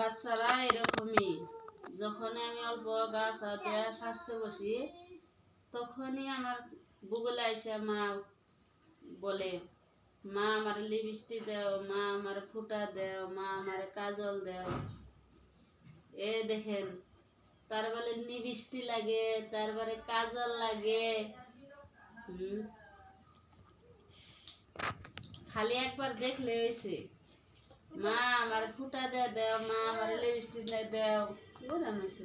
বাচ্চারা এরকমই। যখন আমি অল্প গাছ হাতে সাজতে বসি, তখনই আমার গুগলে এসে মা বলে, মা আমার লিপস্টিক দেও, মা আমার ফুটা দেও, মা আমার কাজল দেও। এ দেখেন তারপরে লিপস্টিক লাগে তারপরে কাজল লাগে। খালি একবার দেখলে হয়েছে মা আমার ফুটা দে দেও মা আমার লিপস্টিক দে দেও ওরা মেশে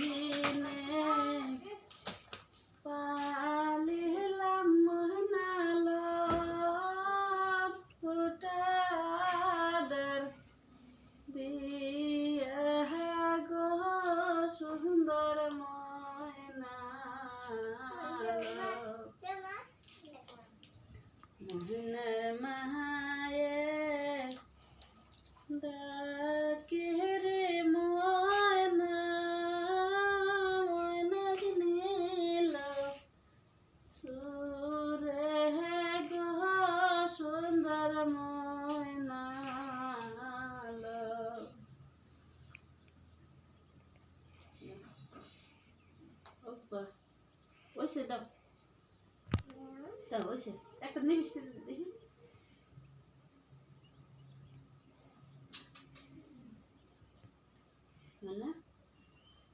মোহন মায়ে ডাকে রে ময়না ময়না নীল। সুরে গো সুন্দর ময়নাল ওইসে দাও দাও ওইসে একটা নিবিষ্ট দেখি মানে